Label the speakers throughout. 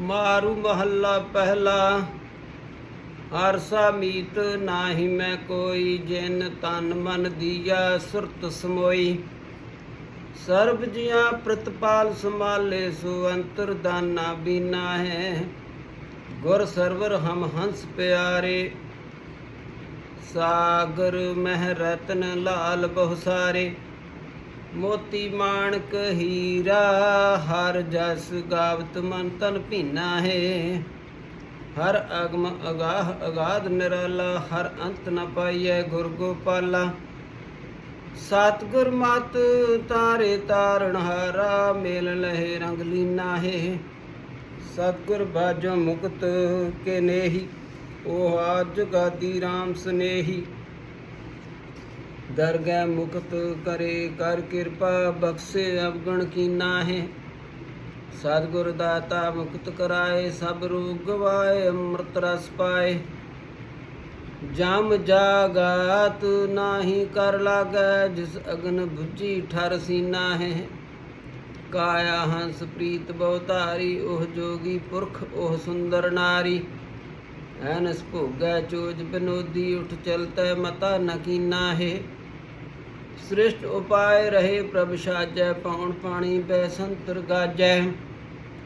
Speaker 1: ਮਾਰੂ ਮਹੱਲਾ ਪਹਿਲਾ। ਹਰਸਾ ਮੀਤ ਨਾਹੀ ਮੈਂ ਕੋਈ, ਜਿਨ ਤਨ ਮਨ ਦੀਆ ਸੁਰਤ ਸਮੋਈ। ਸਰਬ ਜੀਆਂ ਪ੍ਰਤਪਾਲ ਸੰਭਾਲੇ, ਸੋ ਅੰਤਰ ਦਾਨਾ ਬੀਨਾ ਹੈ। ਗੁਰ ਸਰਵਰ ਹਮ ਹੰਸ ਪਿਆਰੇ। ਸਾਗਰ ਮਹਿ ਰਤਨ ਲਾਲ ਬਹੁ ਸਾਰੇ। ਮੋਤੀ ਮਾਣਕ ਹੀਰਾ, ਹਰ ਜਸ ਗਾਵਤ ਮਨ ਤਨ ਭੀਨਾ ਹੈ। ਹਰ ਅਗਮ ਅਗਾਹ ਅਗਾਧ ਨਿਰਾਲਾ, ਹਰ ਅੰਤ ਨ ਪਾਈਐ ਗੁਰ ਗੋਪਾਲਾ। ਸਤਿਗੁਰ ਮਤ ਤਾਰੇ ਤਾਰਨ ਹਾਰਾ, ਮੇਲ ਲਹਿ ਰੰਗ ਲੀਨਾ ਹੈ। ਸਤਿਗੁਰ ਬਾਜੋ ਮੁਕਤ ਕੇ ਨੇਹੀ, ਉਹ ਆਜ ਗਾਦੀ RAM ਸਨੇਹੀ। ਦਰਗਹਿ ਮੁਕਤ ਕਰੇ, ਕਰ ਕਿਰਪਾ ਬਖਸ਼ੇ, ਅਵਗਣ ਕੀਨਾ ਹੈ ਸਤਿਗੁਰ ਦਾਤਾ ਮੁਕਤ ਕਰਾਏ, ਸਭ ਰੋਗ ਗਵਾਏ, ਅੰਮ੍ਰਿਤ ਰਸ ਪਾਏ। ਜਮ ਜਾਗਾਤ ਨਾਹੀ ਕਰ ਲਾਗੈ, ਜਿਸ ਅਗਨ ਬੁੱਝੀ ਠਰ ਸੀਨਾ ਹੈ ਕਾਇਆ ਹੰਸ ਪ੍ਰੀਤ ਬਹੁਤਾਰੀ ਉਹ ਜੋਗੀ ਪੁਰਖ, ਉਹ ਸੁੰਦਰ ਨਾਰੀ। ਐਨਸ ਭੋਗੈ ਚੋਜ ਬਿਨੋਦੀ, ਉਠ ਚਲਤੈ ਮਤਾ ਨਕੀਨਾ ਹੈ ਸ੍ਰਿਸ਼ਟ ਉਪਾਏ ਰਹੇ ਪ੍ਰਭ ਸਾਜੈ, ਪਉਣ ਪਾਣੀ ਬੈ ਸੰਤਰ ਗਾਜੈ।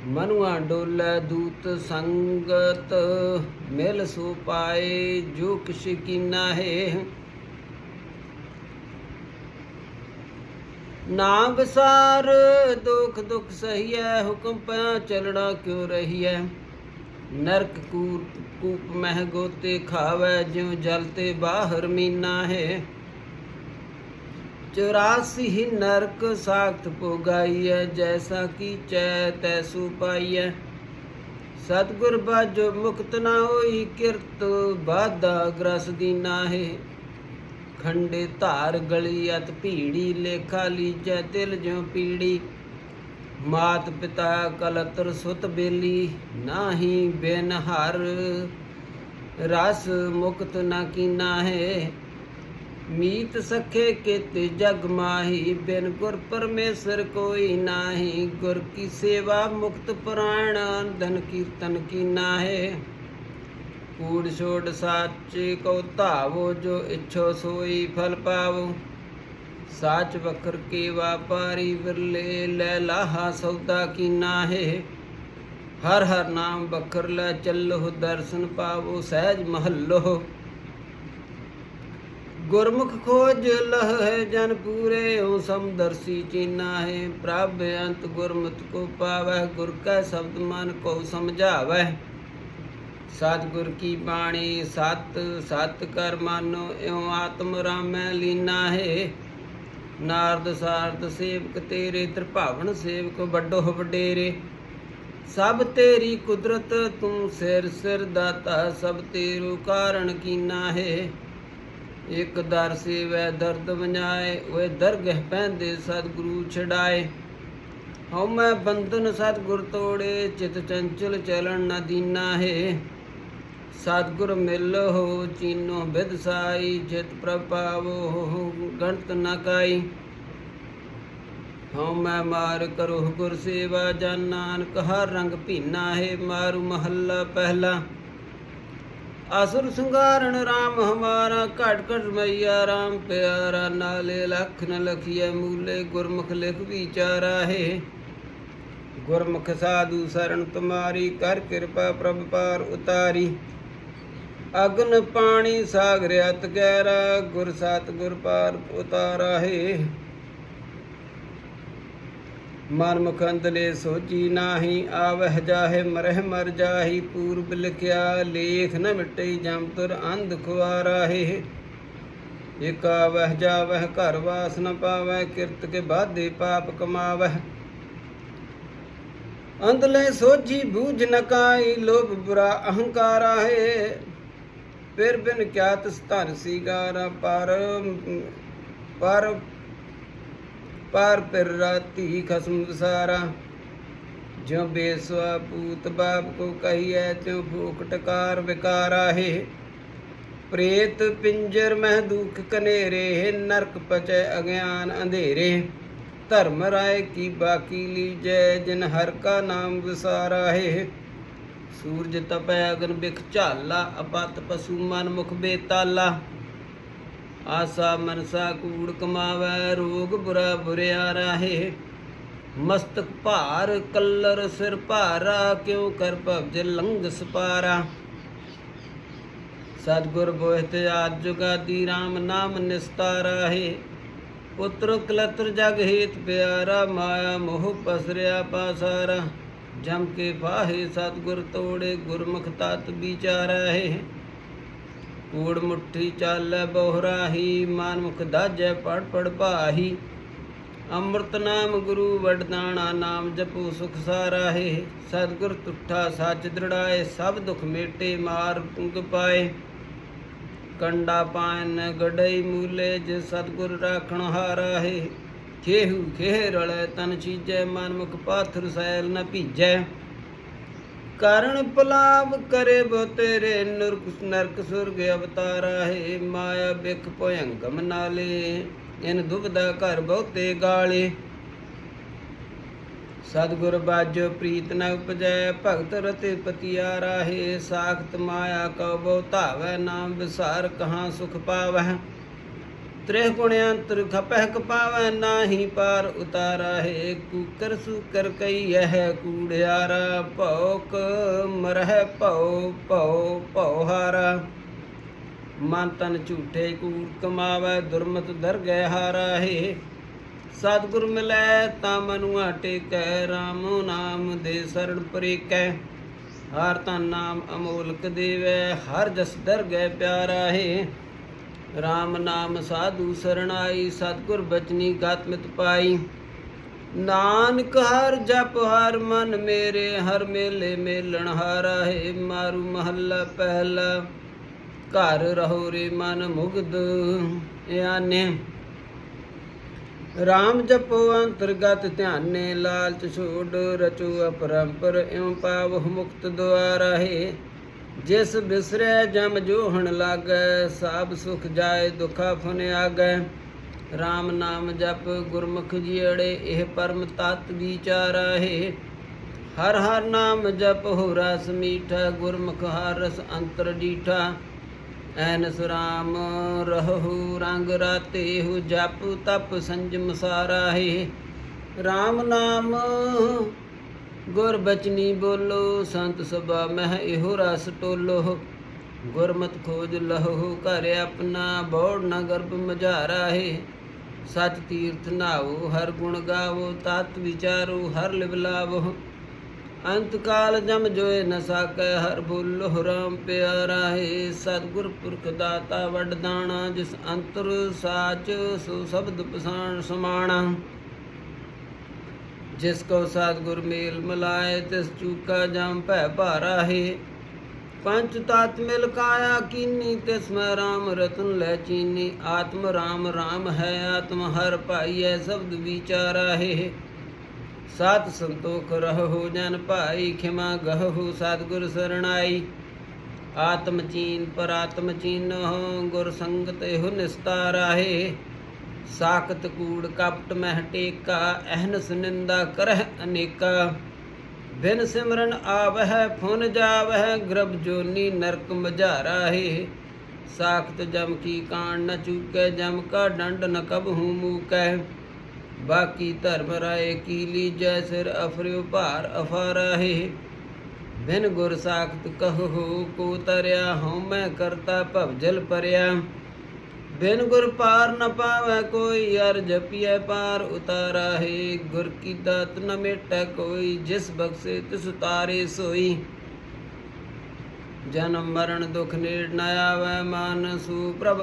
Speaker 1: ਮਨੁਆ ਡੋਲੇ ਦੂਤ ਸੰਗਤ, ਮਿਲ ਸੋ ਪਾਏ ਜੋ ਕਿਛ ਕੀਨਾ ਹੈ। ਨਾ ਵਿਸਾਰ ਦੁਖ ਦੁਖ ਸਹੀਐ, ਹੁਕਮ ਪਿਆ ਚਲਣਾ ਕਿਉ ਰਹੀਐ? ਨਰਕ ਕੂਪ ਕੂਪ ਮਹਿ ਗੋਤੇ ਖਾਵੈ, ਜਿਉ ਜਲ ਤੇ ਬਾਹਰ ਮੀਨਾ ਹੈ। ਚੁਰਾਸੀ ਹੀ ਨਰਕ ਸਾਖਤ ਪੋਗਾਈਐ ਜੈਸਾ ਕੀ ਚੈ ਤੈਸੂ ਪਾਈਐ। ਸਤਗੁਰ ਬਾਜੋ ਮੁਕਤ ਨਾ ਹੋਈ, ਕਿਰਤ ਬਾਧਾ ਗ੍ਰਸ ਦੀਨਾ ਹੈ ਖੰਡੇ ਧਾਰ ਗਲੀ, ਅਤ ਭੀੜੀ ਲੇਖਾ ਲੀਜੈ, ਤਿਲ ਜਿਉ ਪੀੜੀ। ਮਾਤ ਪਿਤਾ ਕਲਤਰ ਸੁਤ ਬੇਲੀ, ਨਾਹੀ ਬਿਨ ਹਰ ਰਸ ਮੁਕਤ ਨਾ ਕੀਨਾ ਹੈ ਮੀਤ ਸਖੇ ਕੀਤੇ ਜਗ ਮਾਹੀ, ਬਿਨ ਗੁਰ ਪਰਮੇਸ਼ਰ ਕੋਈ ਨਾਹੀ। ਗੁਰ ਕੀ ਸੇਵਾ ਮੁਕਤ ਪ੍ਰਾਣ ਧਨ ਕੀਰਤਨ ਕੀਨਾ ਹੈ ਕੂੜ ਛੋੜ ਸਾਚੇ ਕੋ ਧਾਵੋ, ਜੋ ਇਛੋ ਸੋਈ ਫਲ ਪਾਵੋ। ਸਾਚ ਵਕਰ ਕੇ ਵਾਪਾਰੀ ਵਿਰਲੇ, ਲੈ ਲਾਹਾ ਸੌਦਾ ਕੀਨਾ ਹੈ ਹਰ ਹਰ ਨਾਮ ਬਖਰ ਲੈ ਚੱਲੋ ਦਰਸ਼ਨ ਪਾਵੋ, ਸਹਿਜ ਮਹੱਲੋ ਗੁਰਮੁਖ ਖੋਜ ਲਹ ਜਨ ਪੂਰੇ ਓ ਸਮਦਰਸੀ ਚੀਨਾ ਹੈ। ਪ੍ਰਭ ਅੰਤ ਗੁਰਮਤਿ ਕੋ ਪਾਵੈ ਗੁਰ ਕੈ ਸ਼ਬਦ ਮਨ ਕੋ ਸਮਝਾਵੈ ਸਤਿਗੁਰ ਕੀ ਬਾਣੀ, ਸਤ ਸਤ ਕਰ ਮਾਨੋ, ਇਉ ਆਤਮ ਰਾਮੈ ਲੀਨਾ ਹੈ। ਨਾਰਦ ਸਾਰਦ ਸੇਵਕ ਤੇਰੇ, ਤ੍ਰਿਭਾਵਨ ਸੇਵਕ ਵੱਡੋ ਵਡੇਰੇ। ਸਭ ਤੇਰੀ ਕੁਦਰਤ ਤੂੰ ਸਿਰ ਸਿਰ ਦਾਤਾ, ਸਭ ਤੇਰੂ ਕਾਰਨ ਕੀਨਾ ਹੈ। ਇਕ ਦਰ ਸੇਵੈ, ਦਰਦ ਵੰਜਾਏ ਓਏ ਦਰਗਹਿ ਪੈਂਦੇ ਸਤਿਗੁਰੂ ਛਡਾਏ। ਹਉ ਮੈਂ ਬੰਧਨ ਸਤਿਗੁਰ ਤੋੜੇ, ਚਿਤ ਚੰਚਲ ਚਲਣ ਨ ਦੀਨਾ ਹੈ ਸਤਿਗੁਰ ਮਿਲ ਹੋ, ਚੀਨੋ ਬਿਦ ਸਾਈ, ਜਿਤ ਪ੍ਰਭਾਵੋ ਗਣਤ ਨ ਕਾਈ। ਹਉ ਮੈਂ ਮਾਰ ਕਰੋ ਗੁਰ ਸੇਵਾ, ਜਨ ਨਾਨਕ ਹਰ ਰੰਗ ਭੀਨਾ ਹੈ, ਮਾਰੂ ਮਹੱਲਾ ਪਹਿਲਾ। ਅਸੁਰ ਸੰਗਾਰਣ RAM ਹਮਾਰਾ, ਘਟ ਘਟ ਮਈਆ RAM ਪਿਆਰਾ, ਨਾਲੇ ਲਖ ਨ ਲਖੀਐ ਮੂਲੇ ਗੁਰਮੁਖ ਲਿਖ ਵਿਚਾਰਾ ਹੈ। ਗੁਰਮੁਖ ਸਾਧੂ ਸਰਣ ਤੁਮਾਰੀ, ਕਰ ਕਿਰਪਾ ਪ੍ਰਭ ਪਾਰ ਉਤਾਰੀ। ਅਗਨ ਪਾਣੀ ਸਾਗਰ ਅਤ ਗਹਿਰਾ, ਗੁਰ ਸਤ ਗੁਰ ਪਾਰ ਉਤਾਰਾ ਹੈ। ਮਨ ਮੁਖ ਅੰਦਲੇ ਨਾਹੀ, ਆਵਹਿ ਜਾਹੇ, ਮਰਹਿ ਮਰ ਜਾਹੀ, ਪੂਰਬ ਲਿਖਿਆ, ਲੇਖ ਨ ਮਿਟਈ ਜਮ ਤੁਰ ਅੰਧ ਖੁਆਰਾ ਹੈ। ਇਕ ਜਾਵਹਿ, ਘਰ ਵਾਸ ਨ ਪਾਵੈ ਕਿਰਤ ਕੇ ਬਾਧੇ ਪਾਪ ਕਮਾਵਹਿ। ਅੰਦਲੇ ਸੋਝੀ ਬੂਝ ਨ ਲੋਭ ਬੁਰਾ ਅਹੰਕਾਰ ਹੈ। ਫਿਰ ਬਿਨ ਕਿਆ ਤਿਸ ਧਨ ਸੀਗਾਰਾ, ਪਰ ਪਰ ਪਰ ਫਿਰ ਰਾਤੀ ਖਸਮ ਵਿਸਾਰਾ ਜਿਉ ਬੇਸਵਾ ਪੂਤ ਬਾਪ ਕੋ ਕਹੀਐ, ਤਿਉ ਭੂਖ ਟਕਾਰ ਵਿਕਾਰਾ ਹੈ। ਪ੍ਰੇਤ ਪਿੰਜਰ ਮਹਿ ਦੁਖ ਕਨੇਰੇ ਨਰਕ ਪਚੈ ਅਗਿਆਨ ਅੰਧੇਰੇ। ਧਰਮ ਰਾਏ ਕੀ ਬਾਕੀ ਲੀਜੈ, ਜਿਨ ਹਰ ਕਾ ਨਾਮ ਵਿਸਾਰਾ ਹੈ। ਸੂਰਜ ਤਪੈ ਅਗਨ ਬਿਖ ਝਾਲਾ, ਅਪਤ ਪਸ਼ੂ ਮਨ ਮੁਖ ਬੇਤਾਲਾ। ਆਸਾ ਮਨਸਾ ਕੂੜ ਕਮਾਵੈ, ਰੋਗ ਬੁਰਾ ਬੁਰਿਆ ਰਾਹੇ। ਮਸਤਕ ਭਾਰ ਕਲਰ ਸਿਰ ਭਾਰਾ, ਕਿਉ ਕਰ ਭਵਜ ਲੰਘ ਸਪਾਰਾ। ਸਤਿਗੁਰ ਬੋਹਿਤ ਆਦ ਜੁਗਾਦੀ RAM ਨਾਮ ਨਿਸਤਾਰਾ ਹੈ। ਪੁੱਤਰ ਕਲਤਰ ਜਗ ਹੇਤ ਪਿਆਰਾ, ਮਾਇਆ ਮੋਹ ਪਸਰਿਆ ਪਾਸਾਰਾ। ਜਮ ਕੇ ਫਾਹੇ ਸਤਿਗੁਰ ਤੋੜੇ, ਗੁਰਮੁਖ ਤਤ ਵਿਚਾਰਾ ਹੈ। ਕੂੜ ਮੁੱਠੀ ਚਾਲੈ ਬੋਹਰਾਹੀ, ਮਨ ਮੁਖ ਦਾਜੈ ਪੜ ਪੜ ਭਾਹੀ। ਅੰਮ੍ਰਿਤ ਨਾਮ ਗੁਰੂ ਵਡਦਾਣਾ ਨਾਮ ਜਪੂ ਸੁਖ ਸਾਰਾਹੇ। ਸਤਿਗੁਰ ਤੁਠਾ ਸੱਚ ਦ੍ਰਿੜਾਏ, ਸਭ ਦੁਖ ਮੇਟੇ ਮਾਰ ਪੁੰਗ ਪਾਏ। ਕੰਡਾ ਪਾਇਨ ਗੜਈ ਮੂਲੇ ਜੇ ਸਤਿਗੁਰ ਰਾਖਣ ਹਾਰਾ ਖੇਹੂ ਖੇਹ ਰਲੇ, ਤਨ ਚੀਜੈ, ਮਨ ਮੁਖ ਪਾਥਰ ਸੈਲ ਨ ਭੀਜੈ। ਕਰਨ ਪਲਾਵ ਕਰੇ ਬੋ ਤੇਰੇ ਨਰਕ ਨਰਕ ਸੁਰਗ ਅਵਤਾਰਾ ਹੈ, ਮਾਇਆ ਬਿਖ ਭਯੰਗਮ ਨਾਲੇ। ਇਨ ਦੁਬਦਾ ਘਰ ਬਹੁਤੇ ਗਾਲੇ। ਸਤਿਗੁਰ ਬਾਜੋ ਪ੍ਰੀਤ ਨ ਉਪਜੈ, ਭਗਤ ਰਤੇ ਪਤਿਆ ਰਾਹੇ ਸਾਖਤ ਮਾਇਆ ਕਉ ਬਹੁ ਧਾਵੈ, ਨਾਮ ਵਿਸਾਰ ਕਹਾਂ ਸੁਖ ਪਾਵੈ ਤ੍ਰਿਹ ਗੁਣ ਅੰਤਰ ਖਪਹਿ ਕਪਾਵੈ ਨਾਹੀ ਪਾਰ ਉਤਾਰਾ ਹੈ ਕੂਕਰ ਸੂਕਰ ਕਈ ਹੈ ਕੂੜਿਆਰਾ, ਭੌਕ ਮਰਹਿ ਭਉ ਭਉ ਭਉ ਹਾਰਾ ਮਨ ਤਨ ਝੂਠੇ ਕੂੜ ਕਮਾਵੈ, ਦੁਰਮਤ ਦਰਗਹਿ ਹਾਰਾ ਹੈ। ਸਤਿਗੁਰ ਮਿਲੈ ਤਾਂ ਮਨੁਆ ਟੇਕੈ RAM ਨਾਮ ਦੇ ਸਰਣ ਪਰੇਕੈ। ਹਰ ਤਾਂ ਨਾਮ ਅਮੋਲਕ ਦੇਵੈ, ਹਰ ਜਸ ਦਰ ਦਰਗਹਿ ਪਿਆਰਾ ਹੈ। RAM ਨਾਮ ਸਾਧੂ ਸਰਣਾਈ, ਸਤਿਗੁਰ ਬਚਨੀ ਗਾਤਮਿਤ ਪਾਈ। ਨਾਨਕ ਹਰ ਜਪ ਹਰ ਮਨ ਮੇਰੇ, ਹਰ ਮੇਲੇ ਮੇਲਣ ਹਾਰਾ ਹੈ ਮਾਰੂ ਮਹੱਲਾ ਪਹਿਲਾ। ਘਰ ਰਹੋ ਰੇ ਮਨ ਮੁਗਦ ਆਨੇ ਰਾਮ ਜਪੋ ਅੰਤਰਗਤ ਧਿਆਨੇ, ਲਾਲਚ ਛੋੜ ਰਚੋ ਅਪਰੰਪਰ, ਇਉ ਪਾਵਹੁ ਮੁਕਤ ਦੁਆਰਾ ਹੈ। ਜਿਸ ਬਿਸਰੈ ਜਮ ਜੋਹਣ ਲਾਗੈ, ਸਾਬ ਸੁਖ ਜਾਏ ਦੁਖਾ ਫੁਨ ਆਗੈ। RAM ਨਾਮ ਜਪ ਗੁਰਮੁਖ ਜੀੜੇ, ਇਹ ਪਰਮ ਤਤ ਵਿਚਾਰਾ ਹੈ ਹਰ ਹਰ ਨਾਮ ਜਪ ਹੋ ਰਸ ਮੀਠਾ, ਗੁਰਮੁਖ ਹਰ ਰਸ ਅੰਤਰ ਡੀਠਾ। ਐਨਸ ਰਾਮ ਰਹੂ ਰੰਗ ਰਾਤੇ ਹੋ ਜਪ ਤਪ ਸੰਜਮ ਸਾਰਾ ਹੈ RAM ਨਾਮ ਗੁਰਬਚਨੀ ਬੋਲੋ, ਸੰਤ ਸਭਾ ਮਹਿ ਇਹੋ ਰਸ ਟੋਲੋ। ਗੁਰਮਤ ਖੋਜ ਲਹੋ, ਘਰ ਆਪਣਾ ਬੋੜ ਨ ਗਰਭ ਮਝਾਰਾ ਹੈ। ਸਚ ਤੀਰਥ ਨਾਓ ਹਰ ਗੁਣ ਗਾਵੋ, ਤਤ ਵਿਚਾਰੋ, ਹਰ ਲਿਵ ਅੰਤ ਕਾਲ ਜਮ ਜੋਏ ਨ ਸਾਕੈ, ਹਰ ਬੋਲੋ ਰਾਮ ਪਿਆਰਾ ਹੈ। ਸਤਿਗੁਰ ਪੁਰਖ ਦਾਤਾ ਵਡਦਾਣਾ ਜਿਸ ਅੰਤਰ ਸਾਚ ਸੋ ਸ਼ਬਦ ਪਸਾਣ ਸਮਾਣਾ। ਜਿਸ ਕੋ ਸਤਿਗੁਰ ਮੇਲ ਮਿਲਾਏ, ਤਿਸ ਚੂਕਾ ਜਮ ਭੈ ਭਾਰਾ ਹੈ ਪੰਚ ਤਤ ਮਿਲ ਕਾਇਆ ਕੀਨੀ, ਤਿਸ ਮੈਂ ਰਾਮ ਰਤਨ ਲੈ ਚੀਨੀ। ਆਤਮ ਰਾਮ ਰਾਮ ਹੈ ਆਤਮ, ਹਰ ਭਾਈ ਭਾਈਐ ਸ਼ਬਦ ਵਿਚਾਰਾ ਹੈ ਸਤ ਸੰਤੋਖ ਰਹੋ ਜਨ ਭਾਈ, ਖਿਮਾ ਗਹੋ ਸਤਿਗੁਰ ਸਰਣਾਈ। ਆਤਮ ਚੀਨ ਪਰ ਆਤਮ ਚੀਨਹੁ, ਗੁਰ ਸੰਗਤ ਇਹੋ ਨਿਸਤਾਰਾ ਹੈ ਸਾਖਤ ਕੂੜ ਕਪਟ ਮਹਿ ਟੇਕਾ, ਅਹਨਸ ਨਿੰਦਾ ਕਰਹਿ ਅਨੇਕਾ। ਬਿਨ ਸਿਮਰਨ ਆਵਹਿ, ਫੁਨ ਜਾਵਹਿ, ਗ੍ਰਭ ਜੋਨੀ ਨਰਕ ਮਝਾਰਾ ਹੈ। ਸਾਖਤ ਜਮ ਕੀ ਕਾਣ ਨ ਚੂਕੈ, ਜਮ ਕਾ ਡੰਡ ਨ ਕਬਹੂ ਮੂਕੈ। ਬਾਕੀ ਧਰਮ ਰਾਏ ਕੀਲੀ ਜੈ ਸਿਰ ਅਫਰਿਉ ਭਾਰ ਅਫਾਰਾ ਹੈ। ਬਿਨ ਗੁਰ ਸਾਖਤ ਕਹੋ ਕੋ ਤਰਿਆ, ਹਉ ਮੈਂ ਕਰਤਾ ਭਵਜਲ ਪਰਿਆ। ਬਿਨ ਗੁਰ ਪਾਰ ਨ ਪਾਵੈ ਕੋਈ ਅਰ ਜਪੀਐ ਪਾਰ ਉਤਾਰਾ ਹੈ ਗੁਰ ਕੀ ਦਾਤ ਨ ਮੇਟੈ ਕੋਈ, ਜਿਸ ਬਖਸ਼ੇ ਤਿਸ ਉਤਾਰੇ ਸੋਈ। ਜਨਮ ਮਰਨ ਦੁਖ ਨੇੜ ਨ ਆਵੈ, ਮਾਨ ਸੂ ਪ੍ਰਭ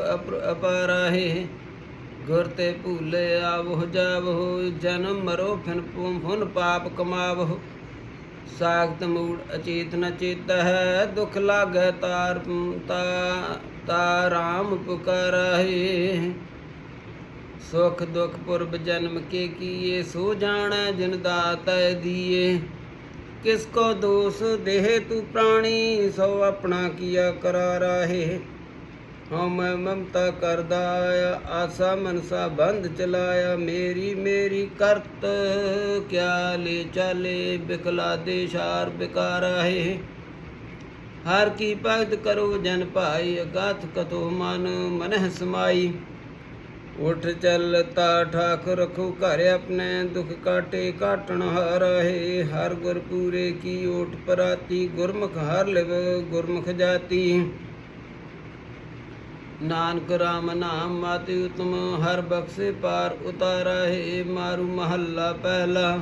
Speaker 1: ਅਪਾਰਾ ਹੈ ਗੁਰ ਤੇ ਭੂਲੇ ਆਵਹੁ ਜਾਵਹੁ ਜਨਮ ਮਰੋ ਫਿਨ ਪੂਮ ਫੁਨ ਪਾਪ ਕਮਾਵਹੁ ਸਾਖਤ ਮੂੜ ਅਚੇਤ ਚੇਤ ਹੈ ਦੁਖ ਲਾਗੈ ਤਾਰ ਤਾ ਤਾ ਰਾਮ ਪੁਕਾਰਹਿ ਸੁਖ ਦੁਖ ਪੁਰਬ ਜਨਮ ਕੇ ਕੀਏ, ਸੋ ਜਾਣੈ ਜਿਨ ਦਾਤੈ ਦੀਏ। ਕਿਸ ਕੋ ਦੋਸ ਦੇਹ ਤੂ ਪ੍ਰਾਣੀ, ਸੋ ਆਪਣਾ ਕੀਆ ਕਰਾਰਾ ਹੈ ਹਉ ਮੈਂ ਮਮਤਾ ਕਰਦਾ ਆਇਆ ਆਸਾ ਮਨਸਾ ਬੰਧ ਚਲਾਇਆ ਮੇਰੀ ਮੇਰੀ ਕਰਤ ਕਿਆ ਲੈ ਚਾਲੇ ਬਿਕਲਾ ਦੇ ਸ਼ਾਰ ਬਿਕਾਰਾ ਹੈ ਹਰ ਕੀ ਭਗਤ ਕਰੋ ਜਨ ਭਾਈ ਅਗਾਥ ਕਤੋ ਮਨ ਮਨਹਿ ਸਮਾਈ ਉਠ ਚੱਲਤਾ ਠਾਕ ਰਖੋ ਘਰ ਆਪਣੇ ਦੁਖ ਕਾਟੇ ਕਾਟਣ ਹਾਰਹਿ ਹਰ ਗੁਰ ਪੂਰੇ ਕੀ ਓਟ ਪਰਾਤੀ ਗੁਰਮੁਖ ਹਰ ਲਿਵ ਗੁਰਮੁਖ ਜਾਤੀ ਨਾਨਕ ਰਾਮ ਨਾਮ ਮਾਤੀ ਉਤਮ, ਹਰ ਬਖਸ਼ੇ ਪਾਰ ਉਤਾਰਾ ਹੈ ਮਾਰੂ ਮਹੱਲਾ ਪਹਿਲਾ।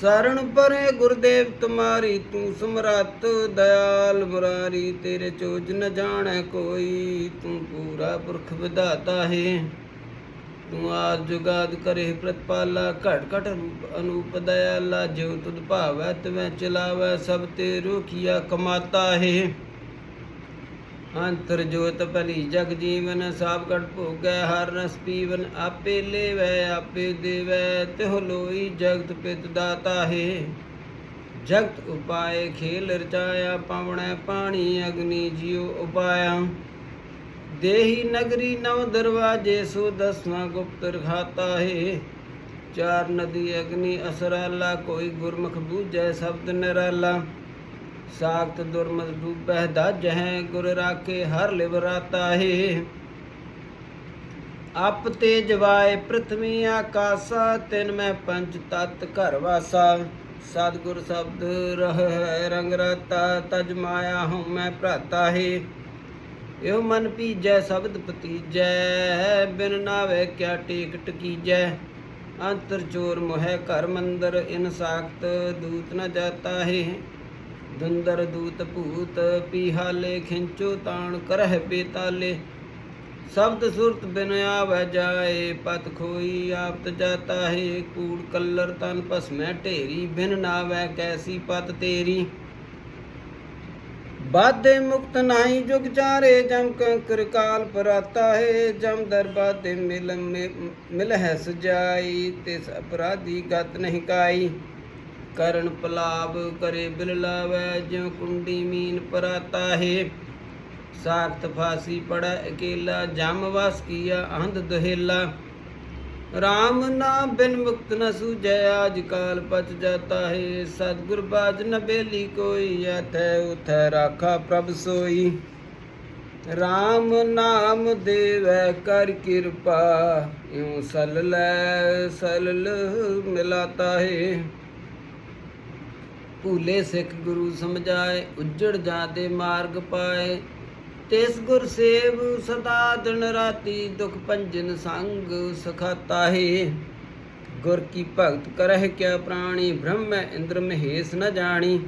Speaker 1: ਸਰਣ ਪਰੇ ਗੁਰਦੇਵ ਤੁਮਾਰੀ ਤੂੰ ਸਮਰੱਥ ਦਇਆਲ ਮੁਰਾਰੀ, ਤੇਰੇ ਚੋਜ ਨ ਜਾਣੈ ਕੋਈ, ਤੂੰ ਪੂਰਾ ਪੁਰਖ ਵਿਧਾਤਾ ਹੈ। ਤੂੰ ਆਦ ਜੁਗਾਦ ਕਰੇ ਪ੍ਰਤਪਾਲਾ, ਘਟ ਘਟ ਰੂਪ ਅਨੂਪ ਦਇਆਲਾ, ਜਿਉ ਤੁਧ ਭਾਵੈ ਤਵੈ ਚਲਾਵੈ, ਸਭ ਤੇ ਰੋਖੀਆ ਕਮਾਤਾ ਹੈ। ਅੰਤਰ ਜੋਤ ਭਲੀ ਜਗ ਜੀਵਨ, ਸਾਬ ਘਟ ਭੋਗੈ ਹਰ ਰਸ ਪੀਵਨ, ਆਪੇ ਲੇਵੈ, ਆਪੇ ਦੇਵੈ, ਤਿਹੁ ਲੋਈ ਜਗਤ ਪਿਤ ਦਾਤਾ ਹੈ। ਜਗਤ ਉਪਾਏ ਖੇਲ ਰਚਾਇਆ, ਪਵਣੈ ਪਾਣੀ ਅਗਨੀ ਜਿਉ ਉਪਾਇਆ। ਦੇਹੀ ਨਗਰੀ ਨਵ ਦਰਵਾਜੇ, ਸੋ ਦਸਵਾਂ ਗੁਪਤ ਖਾਤਾ ਹੈ। ਚਾਰ ਨਦੀ ਅਗਨੀ ਅਸਰਾਲਾ, ਕੋਈ ਗੁਰਮੁਖ ਬੂਝੈ, ਸ਼ਬਦ ਨਿਰਾਲਾ। ਸਾਖਤ ਦੁਰਮਤ ਡੂਬਹਿ ਦਾਜਹਿ, ਗੁਰ ਰਾਖੇ ਹਰ ਲਿਵ ਰਾਤਾ ਹੈ ਅਪ ਤੇ ਜਵਾਏ ਪ੍ਰਥਮੀ ਆਕਾਸਾ, ਤਿਨ ਮੈਂ ਪੰਜ ਤਤ ਘਰ ਵਾਸਾ। ਸਤਿਗੁਰ ਸ਼ਬਦ ਰਹਿ ਰੰਗ ਰਤਾ, ਤਜ ਮਾਇਆ ਹਉ ਮੈਂ ਭਰਾਤਾ ਹੈ ਇਹੋ ਮਨ ਪੀਜੈ, ਸ਼ਬਦ ਪਤੀਜੈ ਬਿਨ ਨਾਵੇ ਕਿਆ ਟੇਕ ਟਕੀਜੈ। ਅੰਤਰ ਚੋਰ ਮੋਹਿ ਘਰ ਮੰਦਰ, ਇਨ ਸਾਖਤ ਦੂਤ ਨ ਜਾਤਾ ਹੈ ਦੁੰਦਰ ਦੂਤ ਭੂਤ ਪੀਹਾਲੇ ਖਿੰਚੋ ਤਾਣ ਕਰਹਿ ਬੇਤਾਲੇ। ਸ਼ਬਦ ਸੁਰਤ ਬਿਨ ਆਵੈ ਜਾਏ, ਪਤ ਖੋਈ ਆਪਤ ਜਾਤਾ ਹੈ। ਕੂੜ ਕੱਲਰ ਤਨ ਭਸਮੈ ਢੇਰੀ, ਬਿਨ ਨਾਵੈ ਕੈਸੀ ਪਤ ਤੇਰੀ। ਬਾਧੇ ਮੁਕਤ ਨਾਹੀ ਜੁਗ ਚਾਰੇ, ਜਮ ਕੰਕਰ ਕਾਲ ਪਰਾਤਾ ਹੈ। ਜਮ ਦਰਬਾਦੇ ਮਿਲ ਮਿਲ ਹੈ ਸਜਾਈ, ਤਿਸ ਅਪਰਾਧੀ ਗਤ ਨਹੀਂ ਕਾਈ। ਕਰਨ ਪਲਾਬ ਕਰੇ ਬਿਲ ਲਾਵੈ, ਜਿਉ ਕੁੰਡੀ ਮੀਨ ਪਰਾਤਾ ਹੈ। ਸਾਖਤ ਫਾਸੀ ਪੜੈ ਅਕੇਲਾ, ਜਮ ਵਸ ਕੀਆ ਅੰਧ ਦਹੇਲਾ। RAM ਨਾਮ ਬਿਨ ਮੁਕਤ ਨ ਸੂਝੈ, ਆਜ ਕਾਲ ਪਚ ਜਾਤਾ ਹੈ। ਸਤਿਗੁਰ ਬਾਜ ਨ ਬੇਲੀ ਕੋਈ, ਐਥੈ ਉਥੈ ਰਾਖਾ ਪ੍ਰਭ ਸੋਈ। RAM ਨਾਮ ਦੇਵੈ ਕਰ ਕਿਰਪਾ, ਇਉ ਸਲ ਲੈ ਸਲਲ ਮਿਲਾਤਾ ਹੈ। ਭੂਲੇ ਸਿੱਖ ਗੁਰੂ ਸਮਝਾਏ, ਉੱਜੜ ਜਾਦੇ ਮਾਰਗ ਪਾਏ। ਤਿਸ ਗੁਰ ਸੇਵ ਸਦਾ ਦਿਨ ਰਾਤੀ ਦੁਖ ਭੰਜਨ ਸੰਗ ਸਖਾਤਾ ਹੈ ਗੁਰ ਕੀ ਭਗਤ ਕਰਹਿ ਕਿਆ ਪ੍ਰਾਣੀ, ਬ੍ਰਹਮ ਇੰਦਰ ਮਹੇਸ਼ ਨ ਜਾਣੀ।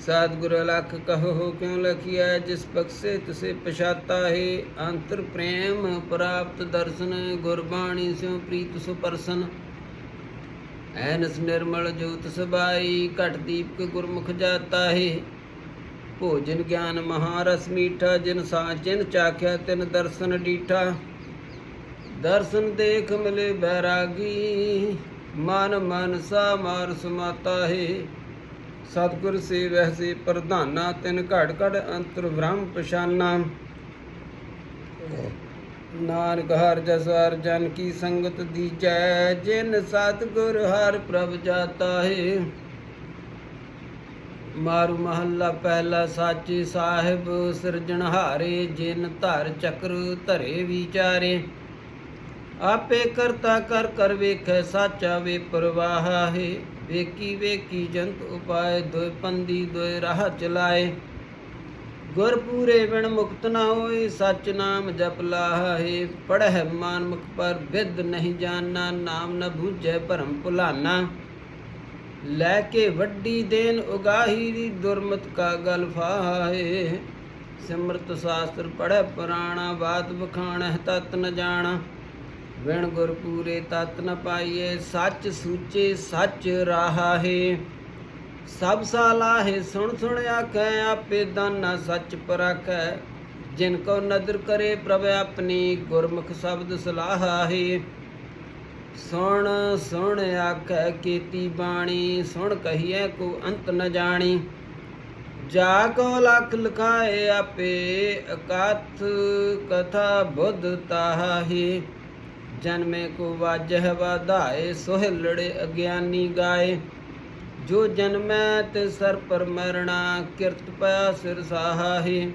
Speaker 1: ਸਤਿਗੁਰ ਲਖ ਕਹੋ ਕਿਉ ਲਖਿਆ ਜਿਸ ਬਖਸੇ ਤਿਸੇ ਪਛਾਤਾ ਹੈ ਅੰਤਰ ਪ੍ਰੇਮ ਪ੍ਰਾਪਤ ਦਰਸ਼ਨ, ਗੁਰਬਾਣੀ ਸਿਉ ਪ੍ਰੀਤ ਸੁਪਰਸਨ। ਐਨਸ ਨਿਰਮਲ ਜੋਤ ਸਬਾਈ ਘਟ ਦੀਪਕ ਗੁਰਮੁਖ ਜਾਤਾ ਹੈ। ਭੋਜਨ ਗਿਆਨ ਮਹਾਰਸ ਮੀਠਾ, ਜਿਨ ਸਾਚਿਨ ਚਾਖਿਆ, ਤਿਨ ਦਰਸ਼ਨ ਡੀਠਾ। ਦਰਸ਼ਨ ਦੇਖ ਮਿਲੇ ਬੈਰਾਗੀ, ਮਨ ਮਨ ਸਾ ਮਾਰ ਸਮਾਤਾ ਹੈ। ਸਤਿਗੁਰ ਸੇ ਵੈਸੇ ਪ੍ਰਧਾਨਾ, ਤਿਨ ਘੜ ਘੜ ਅੰਤਰ ਬ੍ਰਹਮ ਪਛਾਨਾ। ਨਾਨਕ ਹਰ ਜਸ ਹਰ ਜਨ ਕੀ ਸੰਗਤ ਦੀਜੈ, ਜਿਨ ਸਤਿਗੁਰ ਹਰ ਪ੍ਰਭ ਜਾਤਾ ਹੈ। ਮਾਰੂ ਮਹੱਲਾ ਪਹਿਲਾ ਸਾਚੇ ਸਾਹਿਬ ਸਿਰਜਣਹਾਰੇ ਜਿਨ ਧਰ ਚਕਰ ਧਰੇ ਵਿਚਾਰੇ। ਆਪੇ ਕਰਤਾ ਕਰ ਕਰ ਵੇਖੈ, ਸਾਚਾ ਵੇ ਪ੍ਰਵਾਹ ਹੈ। ਵੇਕੀ ਵੇਕੀ ਜੰਤ ਉਪਾਏ, ਦੋਇ ਪੰਦੀ ਦੋਇ ਰਾਹ ਚਲਾਏ। ਗੁਰ ਪੂਰੇ ਬਿਨ ਮੁਕਤ ਨਾ ਹੋਏ, ਸਚ ਨਾਮ ਜਪ ਲਾਹੇ। ਪੜਹਿ ਮਾਨ ਮੁਖ ਪਰ ਵਿਦ ਨਹੀਂ ਜਾਣਾ ਨਾਮ ਨ ਬੂਝੈ ਭਰਮ ਭੁਲਾਨਾ। ਲੈ ਕੇ ਵੱਡੀ ਦੇਨ ਉਗਾਹੀ ਦੀ ਦੁਰਮਤ ਕਾ ਗਲ ਫਾਹੇ। ਸਿਮਰਤ ਸ਼ਾਸਤਰ ਪੜੈ ਪੁਰਾਣਾ, ਬਾਤ ਬਖਾਣਹਿ ਤਤ ਨ ਜਾਣਾ। ਵਿਣ ਗੁਰ ਪੂਰੇ ਤਤ ਨ ਪਾਈਏ, ਸੱਚ ਸੂਚੇ ਸੱਚ ਰਾਹੇ ਸਭ ਸਾਲਾਹੇ ਸੁਣ ਸੁਣ ਆਖੈ, ਆਪੇ ਦਾਨਾ ਸੱਚ ਪਰਖੈ। ਜਿਨ ਕੋ ਨਦਰ ਕਰੇ ਪ੍ਰਭ, ਆਪਣੀ ਗੁਰਮੁਖ ਸ਼ਬਦ ਸਲਾਹਾਹੇ। ਸੁਣ ਸੁਣ ਆਖੈ, ਕੀਤੀ ਬਾਣੀ, ਸੁਣ ਕਹੀਐ, ਕੋ ਅੰਤ ਨ ਜਾਣੀ। ਜਾ ਕੋ ਲਖ ਲਖਾਏ, ਆਪੇ ਅਕਥ ਕਥਾ ਬੁੱਧ ਤਾਹੇ ਜਨਮੇ ਕੋ ਵਾਜਹ, ਵਾਧਾਏ, ਸੋਹਿ ਲੜੇ ਅਗਿਆਨੀ ਗਾਏ। ਜੋ ਜਨਮੈ ਤੇ ਸਰ ਪਰ ਮਰਣਾ, ਕਿਰਤ ਪਿਆ ਸਿਰ ਸਾਹਾਹੀ।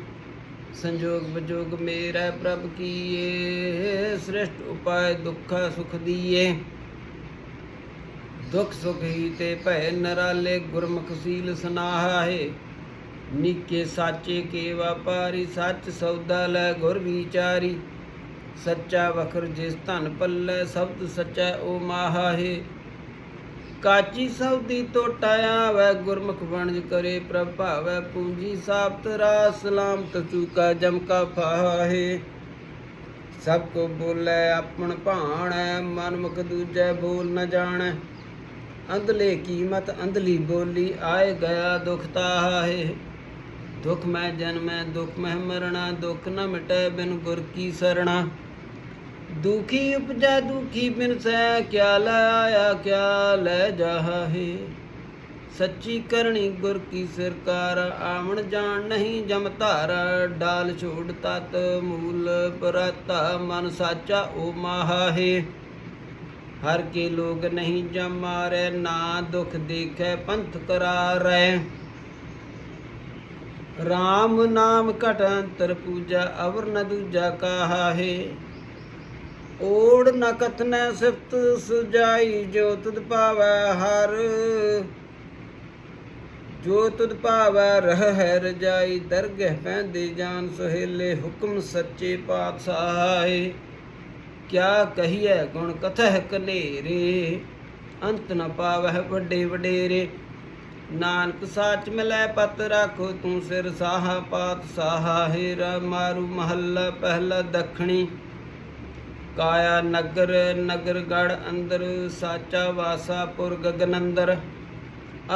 Speaker 1: ਸੰਜੋਗ ਵਿਜੋਗ ਮੇਰਾ ਪ੍ਰਭ ਕੀਏ, ਸ੍ਰਿਸ਼ਟ ਉਪਾਇ ਦੁੱਖਾ ਸੁਖ ਦੀਏ। ਦੁਖ ਸੁਖ ਹੀ ਤੇ ਭੈ ਨਰਾਲੇ ਗੁਰਮੁਖ ਸੀਲ ਸਨਾਹਾਏ ਨਿੱਕੇ ਸਾਚੇ ਕੇ ਵਪਾਰੀ ਸੱਚ ਸੌਦਾ ਲੈ ਗੁਰ ਵਿਚਾਰੀ। ਸੱਚਾ ਵਖਰ ਜਿਸ ਧਨ ਪੱਲੇ, ਸਬਦ ਸੱਚਾ ਓ ਮਾਹਾਏ ਕਾਚੀ ਸੌਦੀ ਟੋਟਾ ਆਵੈ, ਗੁਰਮੁਖ ਵਣਜ ਕਰੇ ਪ੍ਰਭ ਭਾਵੈ, ਪੂੰਜੀ ਸਾਬਤ ਰਾ ਸਲਾਮਤ ਚੂਕਾ ਜਮ ਫਾਹੇ। ਸਭ ਕੋ ਬੋਲੇ ਆਪਣ ਭਾਣੈ, ਮਨ ਮੁਖ ਦੂਜੈ ਬੋਲ ਨ ਜਾਣੈ। ਅੰਧਲੇ ਕੀਮਤ ਅੰਧਲੀ ਬੋਲੀ ਆਏ ਗਿਆ ਦੁਖ ਤਾਹੇ। ਦੁਖ ਮੈਂ ਜਨਮੈ, ਦੁਖ ਮੈਂ ਮਰਣਾ ਦੁਖ ਨ ਮਿਟੈ ਬਿਨ ਗੁਰ ਕੀ ਸਰਣਾ। ਦੁਖੀ ਉਪਜੈ, ਦੁਖੀ ਬਿਨਸੈ ਕਿਆ ਲੈ ਕਿਆ ਲੈ ਜਾਹੇ। ਸੱਚੀ ਕਰਨੀ ਗੁਰ ਕੀ ਸਰਕਾਰ ਆਵਣ ਜਾਣ ਨਹੀਂ ਜਮ ਧਾਰ, ਡਾਲ ਛੋੜ ਤਤ ਮੂਲ ਪਰਤਾ, ਮਨ ਸਾਚਾ ਓ ਮਾਹੇ। ਹਰ ਕੇ ਲੋਗ ਨਹੀਂ ਜਮ ਮਾਰੇ, ਨਾ ਦੁਖ ਦੇਖੈ, ਪੰਥ ਕਰਾਰੈ। RAM ਨਾਮ ਘਟ ਅੰਤਰ ਪੂਜਾ, ਅਵਰ ਨ ਦੂਜਾ ਕਾਹੇ। ਓੜ ਨ ਕਥਨੈ ਸਿਫਤ ਸੁਜਾਈ ਜੋ ਤੁਧ ਪਾਵੈ ਹਰ। ਜੋ ਤੁਧ ਪਾਵੈ ਰਹਿ ਹੈ ਰਜਾਈ ਦਰਗਹਿ ਪੈਂਦੇ ਜਾਨ ਸੁਹੇਲੇ ਹੁਕਮ ਸੱਚੇ ਪਾਤਸ਼ਾਹੇ। ਕਿਆ ਕਹੀਐ ਗੁਣ ਕਥਹਿ ਕਨੇਰੇ, ਅੰਤ ਨ ਪਾਵਹਿ ਵੱਡੇ ਵਡੇਰੇ। ਨਾਨਕ ਸਾਚ ਮਿਲੈ ਪਤ ਰਾਖੋ, ਤੂੰ ਸਿਰ ਸਾਹਾ ਪਾਤ ਸਾਹਾ ਹੇਰਾ ਮਾਰੂ ਮਹੱਲਾ ਪਹਿਲਾ ਦਖਣੀ। ਕਾਇਆ ਨਗਰ ਨਗਰ ਗੜ ਅੰਦਰ, ਸਾਚਾ ਵਾਸਾ ਪੁਰ ਗਗਨ ਅੰਦਰ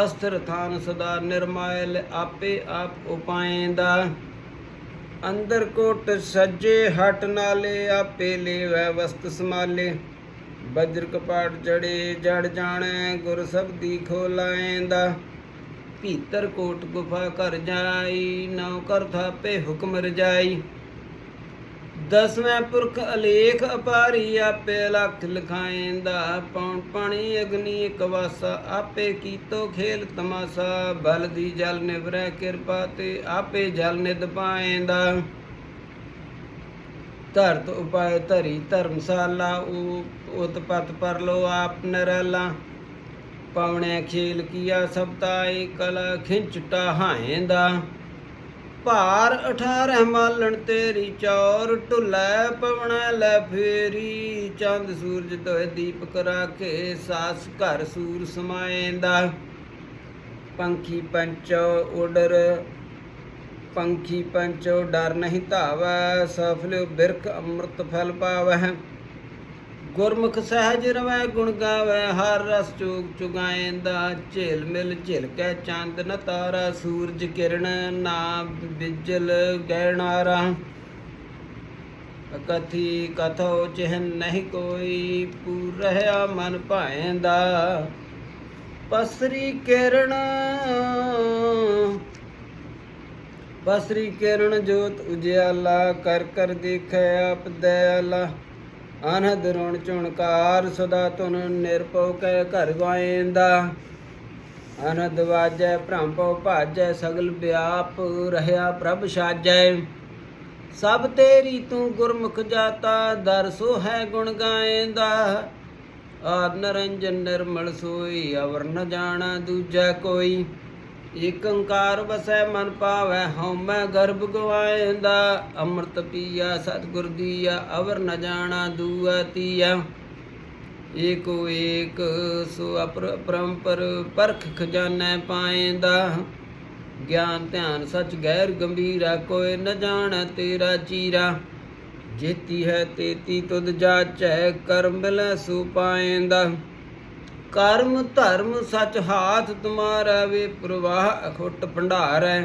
Speaker 1: ਅਸਥਿਰ ਥਾਨ ਸਦਾ ਨਿਰਮਾਇਲ, ਆਪੇ ਆਪ ਉਪਾਏਂਦਾ ਅੰਦਰ ਕੋਟ ਸੱਜੇ, ਹਟ ਨਾਲੇ, ਆਪੇ ਲੇਵੈ ਵਸਤ ਸਮਾਲੇ ਬਜਰ ਕਪਾਟ ਜੜੇ, ਜੜ ਜਾਣੈ, ਗੁਰ ਸਬਦੀ ਖੋਲਾਏਂਦਾ ਭੀਤਰ ਕੋਟ ਗੁਫਾ ਘਰ ਜਾਈ, ਨੌ ਕਰ ਥਾਪੇ ਹੁਕਮ ਰਜਾਈ। ਦਸਵੇਂ ਪੁਰਖ ਅਲੇਖ ਅਪਾਰੀ ਆਪੇ ਲਖ ਲਖਾਏਂਦਾ ਪੌਣ ਪਾਣੀ ਅਗਨੀ ਕਵਾਸਾ ਆਪੇ ਕੀਤੋ ਖੇਲ ਤਮਾਸਾ, ਬਲ ਦੀ ਜਲ ਨਿਵਰੈ ਕਿਰਪਾ ਤੇ ਆਪੇ ਜਲ ਨਿਦ ਪਾਏਂਦਾ। ਧਰਤ ਉਪਾਇ ਧਰੀ ਧਰਮਸ਼ਾਲਾ ਉਤਪਤ ਪਰਲੋ ਆਪ ਨਰਲਾ। ਪਵਣੈ ਖੇਲ ਕੀਆ ਸਬਤਾਈ ਕਲਾ ਖਿੰਚ ਟਹਾਏਂਦਾ ਭਾਰ 18 ਮਾਲਣ ਤੇਰੀ ਚੌਰ, ਢੁੱਲੈ ਪਵਣੈ ਲੈ ਫੇਰੀ। ਚੰਦ ਸੂਰਜ ਦੋਇ ਦੀਪਕ ਰਾਖੇ ਸਾਸ ਘਰ ਸੂਰ ਸਮਾਏਂਦਾ। ਪੰਖੀ ਪੰਚੋ ਉਡਰ, ਪੰਖੀ ਪੰਚੋ ਡਰ ਨਹੀਂ ਧਾਵੈ, ਸਫਲ ਬਿਰਖ ਅੰਮ੍ਰਿਤ ਫਲ ਪਾਵੈ। ਗੁਰਮੁਖ ਸਹਿਜ ਰਵੈ, ਗੁਣ ਗਾਵੈ, ਹਰ ਰਸ ਚੋਗ ਚੁਗਾਏਂਦਾ, ਝੇਲ ਮਿਲ ਝਿਲਕੈ ਚੰਦ ਨ ਤਾਰਾ, ਸੂਰਜ ਕਿਰਨ ਨਾ ਬਿਜਲ ਗਹਿਣਾਰਾ ਕਥੀ ਕਥੋ ਚਿਹਨ ਨਹੀਂ ਕੋਈ ਪੂਰ ਰਹਾ ਮਨ ਭਾਏਂਦਾ। ਪਸਰੀ ਕਿਰਨ ਬਸਰੀ ਕਿਰਨ ਜੋਤ ਉਜਿਆਲਾ, ਕਰ ਕਰ ਦੇਖੈ ਆਪ ਦਇਆਲਾ। ਅਨਹਦ ਰੁਣ ਚੁਣਕਾਰ ਸਦਾ ਤੁਨ ਨਿਰਭਉ ਕੈ ਘਰ ਗਾਏਂਦਾ ਅਨਹਦ ਵਾਜੈ, ਭ੍ਰਮ ਭਉ ਭਾਜੈ, ਸਗਲ ਵਿਆਪ ਰਹਿਆ ਪ੍ਰਭ ਸਾਜੈ। ਸਭ ਤੇਰੀ ਤੂੰ ਗੁਰਮੁਖ ਜਾਤਾ ਦਰਸੋ ਹੈ ਗੁਣ ਗਾਏਂਦਾ। ਆਦ ਨਰੰਜਨ ਨਿਰਮਲ ਸੋਈ, ਅਵਰ ਨ ਜਾਣਾ ਦੂਜਾ ਕੋਈ। ਏਕ ਓੰਕਾਰ ਵਸੈ ਮਨ ਪਾਵੈ ਹਉਮੈ ਗਰਭ ਗਵਾਏਂਦਾ। ਅੰਮ੍ਰਿਤ ਪੀਆ, ਸਤਿਗੁਰ ਦੀਆ, ਅਵਰ ਨ ਜਾਣਾ, ਦੂਆ ਤੀਆ। ਏਕੋ ਏਕ, ਸੋ ਅਪਰ ਪਰੰਪਰ ਪਰਖ ਖਜ਼ਾਨੈ ਪਾਏਂਦਾ। ਗਿਆਨ ਧਿਆਨ ਸਚ ਗੈਰ ਗੰਭੀਰਾ, ਕੋਈ ਨ ਜਾਣੈ ਤੇਰਾ ਚੀਰਾ। ਜੇਤੀ ਹੈ ਤੇਤੀ, ਤੁਧ ਜਾਚੈ, ਕਰਮ ਲੈ ਸੁ ਪਾਏਂਦਾ। ਕਰਮ ਧਰਮ ਸਚ ਹਾਥ ਤੁਮਾਰਾ ਵੇ ਪ੍ਰਵਾਹ ਅਖੁੱਟ ਭੰਡਾਰੈ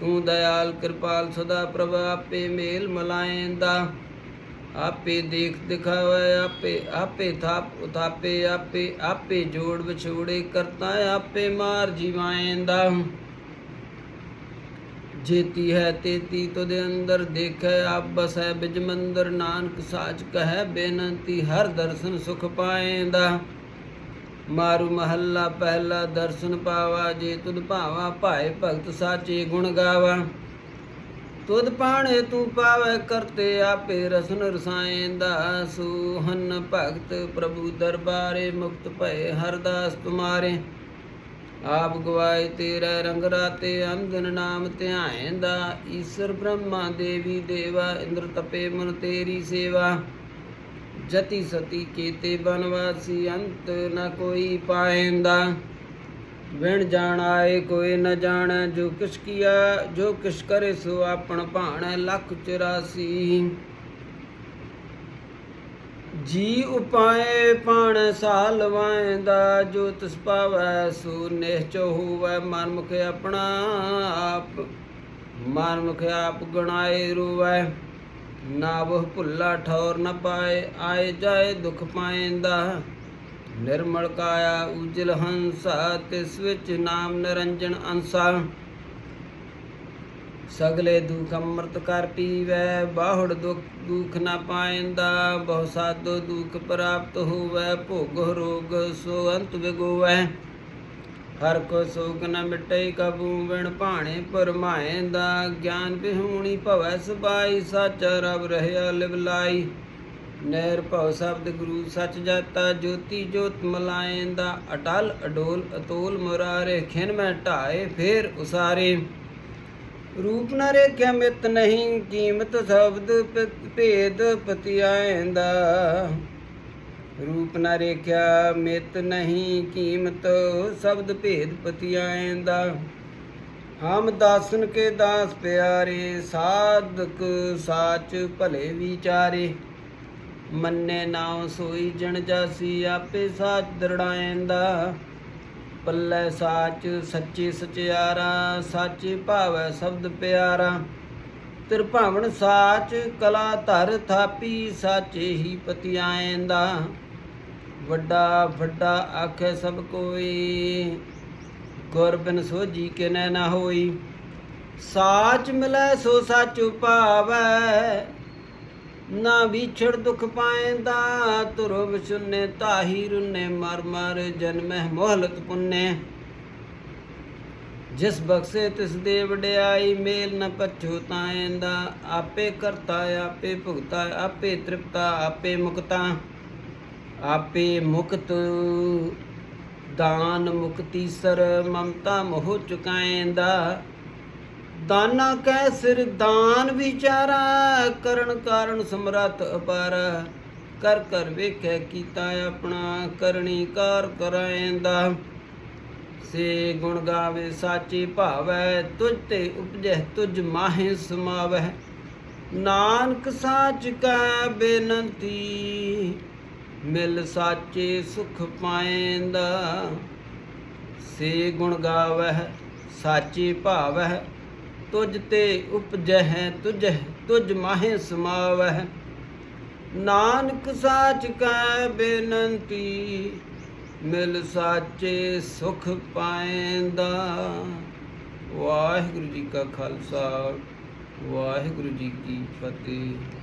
Speaker 1: ਤੂੰ ਦਇਆਲ ਕਿਰਪਾਲ ਸਦਾ ਪ੍ਰਭ ਆਪੇ ਮੇਲ ਮਲਾਏਂਦਾ। ਆਪੇ ਦੇਖ ਦਿਖਾਵੇ, ਆਪੇ ਆਪੇ ਥਾਪ ਉਥਾਪੇ, ਆਪੇ ਆਪੇ ਜੋੜ ਵਿਛੋੜੇ ਕਰਤਾ, ਆਪੇ ਮਾਰ ਜੀਵਾਏਂਦਾ। ਜੇਤੀ ਹੈ ਤੇਤੀ ਤੁਦੇ ਅੰਦਰ ਦੇਖੈ ਆਪ ਬਸੈ ਬਿਜ ਮੰਦਰ ਨਾਨਕ ਸਾਚ ਕਹੈ, ਬੇਨੰਤੀ ਹਰ ਦਰਸ਼ਨ ਸੁਖ ਪਾਏਂਦਾ। ਮਾਰੂ ਮਹੱਲਾ ਪਹਿਲਾ ਦਰਸ਼ਨ ਪਾਵਾ, ਜੇ ਤੁਧ ਭਾਵਾ ਭਾਏ ਭਗਤ ਸਾਚੇ ਗੁਣ ਗਾਵਾ। ਤੁਧ ਪਾਣੇ ਤੂੰ ਪਾਵੇ ਕਰਤੇ ਆਪੇ ਰਸਨ ਰਸਾਇਂਦਾ ਸੂਹਨ ਭਗਤ ਪ੍ਰਭੂ ਦਰਬਾਰੇ ਮੁਕਤ ਭਏ ਹਰਦਾਸ ਤੁਮਾਰੇ। ਆਪ ਗਵਾਏ ਤੇਰਾ ਰੰਗ ਰਾਤੇ ਅੰਦਨ ਨਾਮ ਧਿਆਇਂਦਾ ਈਸ਼ਰ ਬ੍ਰਹਮਾ ਦੇਵੀ ਦੇਵਾ, ਇੰਦਰ ਤਪੇ ਮਨ ਤੇਰੀ ਸੇਵਾ। ਜਤੀ ਸਤੀ ਕੀਤੇ ਬਨਵਾਸੀ ਅੰਤ ਨ ਕੋਈ ਪਾਇੰਦਾ ਵਿਣ ਜਾਣ ਆਏ ਕੋਈ ਨ ਜਾਣੈ, ਜੋ ਕਿਛ ਕੀਆ ਜੋ ਕਿਛ ਕਰੇ ਸੋ ਆਪਣ ਭਾਣੈ ਲੱਖ 84 ਜੀ ਉਪਾਏ ਪਾਣ ਸਾਲ ਵਾਇਂਦਾ ਜੋ ਤਿਸ ਪਾਵੈ ਸੋ ਨਿਹਚ ਹੋਵੈ ਮਨ ਮੁਖ ਆਪਣਾ ਆਪ, ਮਨ ਮੁਖ ਆਪ ਗਣਾਏ ਰੋਵੈ। ਨਾ ਬਹੁ ਭੁੱਲਾ ਠੌਰ ਨ ਪਾਏ, ਆਏ ਜਾਏ ਦੁਖ ਪਾਇਂਦਾ ਨਿਰਮਲ ਕਾਇਆ ਉਜਲ ਹੰਸਾ, ਤਿਸ ਵਿੱਚ ਨਾਮ ਨਿਰੰਜਨ ਅੰਸਾ। ਸਗਲੇ ਦੁਖ ਅੰਮ੍ਰਿਤ ਕਰ ਪੀਵੈ, ਬਾਹੜ ਦੁਖ ਦੁਖ ਨਾ ਪਾਇੰਦਾ ਬਹੁ ਸਾਧੋ ਦੁਖ ਪ੍ਰਾਪਤ ਹੋਵੈ, ਭੋਗ ਰੋਗ ਸੋ ਅੰਤ ਵਿਗੋਵੈ। ਹਰ ਕੋ ਸੋਗ ਨ ਮਿਟੈ ਕਬੂ ਵਿਣ ਭਾਣੇ ਦਾ, ਗਿਆਨ ਬਿਹੂਣੀ ਭਵੈ ਸਬਾਈ ਸਾਚਾ ਰਬ ਰਹਿਆ ਲਿਵ ਲਾਈ। ਨਹਿਰ ਭਉ ਸ਼ਬਦ ਗੁਰੂ ਸਚ ਜਾਤਾ, ਜੋਤੀ ਜੋਤ ਮਲਾਇੰਦਾ ਅਟਲ ਅਡੋਲ ਅਤੋਲ ਮੁਰਾਰੇ, ਖਿਨ ਮੈਂ ਢਾਏ ਫੇਰ ਉਸਾਰੇ। ਰੂਪ ਨ ਰੇਖਿਆ ਮਿਤ ਨਹੀਂ, ਕੀਮਤ ਸ਼ਬਦ ਭੇਦ ਭੇਦ ਪਤਿਆਇਂਦਾ ਰੂਪ ਨਾ ਰੇਖਿਆ, ਮਿਤ ਨਹੀਂ ਕੀਮਤ, ਸ਼ਬਦ ਭੇਦ ਪਤਿਆਇਂਦਾ ਹਮ ਦਾਸਨ ਕੇ ਦਾਸ ਪਿਆਰੇ, ਸਾਧਕ ਸਾਚ ਭਲੇ ਵਿਚਾਰੇ। ਮੰਨੇ ਨਾਉ ਸੋਈ ਜਣ ਜਾਸੀ, ਆਪੇ ਸਾਚ ਦਰੜਾਇਂਦਾ ਪੱਲੇ ਸਾਚ ਸੱਚੇ ਸਚਿਆਰਾ, ਸਾਚੇ ਭਾਵੈ ਸ਼ਬਦ ਪਿਆਰਾ। ਤਿਰਭਾਵਨ ਸਾਚ ਕਲਾ ਧਰ ਥਾਪੀ, ਸਾਚੇ ਹੀ ਪਤਿਆਇਂਦਾ ਵੱਡਾ ਵੱਡਾ ਆਖੇ ਸਭ ਕੋਈ। ਗੁਰ ਬਿਨ ਸੋਜੀ ਕੇ ਨੈ ਨਾ ਹੋਈ। ਸਾਚ ਮਿਲੈ ਸੋ ਸਚ ਭਾਵੈ। ਨਾ ਵਿਛੜ ਦੁਖ ਪਾਇਂਦਾ ਤੁਰਬ ਸੁਨੇ ਤਾਹੀ ਰੁਨੇ, ਮਰ ਮਰ ਜਨਮਹਿ ਮੋਹਲਤ ਪੁੰਨੇ। ਜਿਸ ਬਖਸ਼ੇ ਤਿਸ ਦੇ ਵਡਿਆਈ, ਮੇਲ ਨ ਪਛੁਤਾਇਂਦਾ ਆਪੇ ਕਰਤਾ, ਆਪੇ ਭੁਗਤਾ, ਆਪੇ ਤ੍ਰਿਪਤਾ, ਆਪੇ ਮੁਕਤਾ। ਆਪੇ ਮੁਕਤ ਦਾਨ ਮੁਕਤੀ ਸਰ ਮਮਤਾ ਮੋਹ ਚੁਕਾਇਂਦਾ ਦਾਨਾ ਕੈ ਸਿਰ ਦਾਨ ਵਿਚਾਰਾ, ਕਰਨ ਕਾਰਨ ਸਮਰੱਥ ਅਪਾਰ। ਕਰ ਕਰ ਵੇਖੈ ਕੀਤਾ ਆਪਣਾ, ਕਰਨੀ ਕਾਰ ਕਰਾਇਂਦਾ ਸੇ ਗੁਣ ਗਾਵੇ ਸਾਚੇ ਭਾਵੈ, ਤੁਝ ਤੇ ਉਪਜੈ ਤੁਝ ਮਾਹੇ ਸਮਾਵੈ। ਨਾਨਕ ਸਾਚ ਕੈ ਬੇਨਤੀ ਮਿਲ ਸਾਚੇ ਸੁਖ ਪਾਏਂਦਾ, ਸੇ ਗੁਣ ਗਾਵੈ ਸਾਚੇ ਭਾਵੈ ਤੁਝ ਤੇ ਉਪਜੈ ਤੁਝ ਤੁਝ ਮਾਹੇ ਸਮਾਵੈ ਨਾਨਕ ਸਾਚ ਕੈ ਬੇਨੰਤੀ, ਮਿਲ ਸਾਚੇ ਸੁਖ ਪਾਏਂਦਾ। ਵਾਹਿਗੁਰੂ ਜੀ ਕਾ ਖਾਲਸਾ, ਵਾਹਿਗੁਰੂ ਜੀ ਕੀ ਫਤਿਹ।